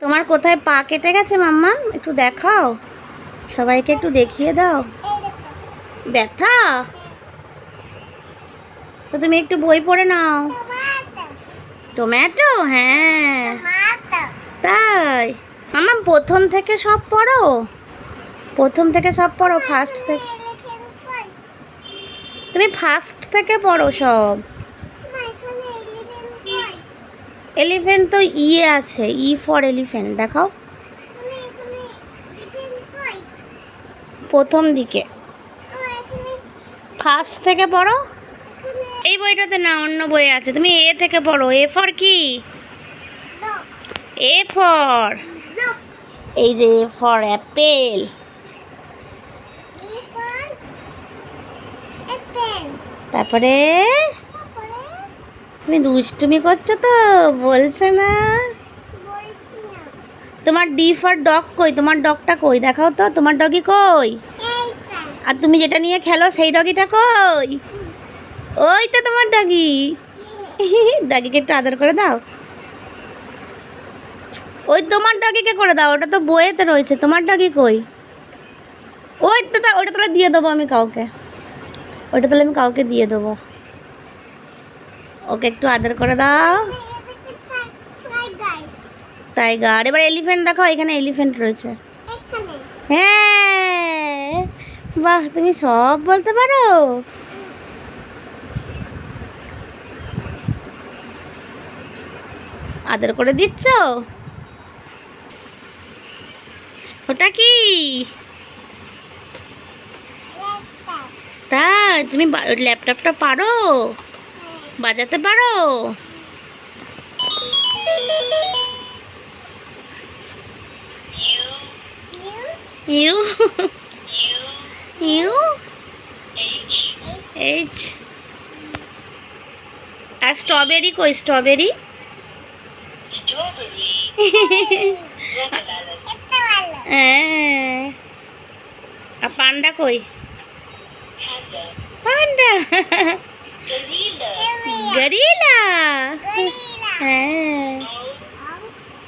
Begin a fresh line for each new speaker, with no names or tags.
তোমার কোথায় পা কেটে গেছে, মাম্মা? একটু দেখাও। সবাইকে একটু দেখিয়ে দাও। ব্যথা? তো তুমি একটু বই পড়ে নাও। টমেটো? হ্যাঁ। তাই মামা প্রথম থেকে সব পড়ো? প্রথম থেকে সব পড়ো ফার্স্ট থেকে? তুমি ফার্স্ট থেকে পড়ো সব। এলিফেন্ট তো ইয়ে আছে ই ফর এলিফেন্ট দেখাও। প্রথম দিকে। ফার্স্ট থেকে পড়ো। এই বইটাতে না অন্য বই আছে। তুমি এ থেকে পড়ো। এ ফর কি? এ ফর এই যে এ ফর অ্যাপেল তারপরে তুমি দুষ্টুমি করছ তো, বলছো না। তোমার ডি ফর ডগ কই? তোমার ডগটা কই? দেখাও তো, তোমার ডগি কই? আর তুমি যেটা নিয়ে খেলো, সেই ডগিটা কই? ওই তো তোমার ডগি ডগিকে একটু আদর করে দাও। ওই তোমার ডগিকে করে দাও, ওটা তো বইয়েতে রয়েছে। তোমার ডগি কই? ওই তো, ওটা তাহলে দিয়ে দেবো আমি কাউকে। ওটা তাহলে আমি কাউকে দিয়ে দেবো। ওকে একটু আদর করে দাও। টাইগার এবার এলিফ্যান্ট দেখো এখানে এলিফ্যান্ট রয়েছে। হ্যাঁ। বাহ তুমি সব বলতে পারো। আদর করে দিচ্ছ? ওটা কি? তাই তুমি ল্যাপটপটা পারো? বাজাতে পারো? ইউ? ইউ? এইচ? আর স্ট্রবেরি কই? স্ট্রবেরি? হ্যাঁ। আর পান্ডা কই? পান্ডা। গরিলা হ্যাঁ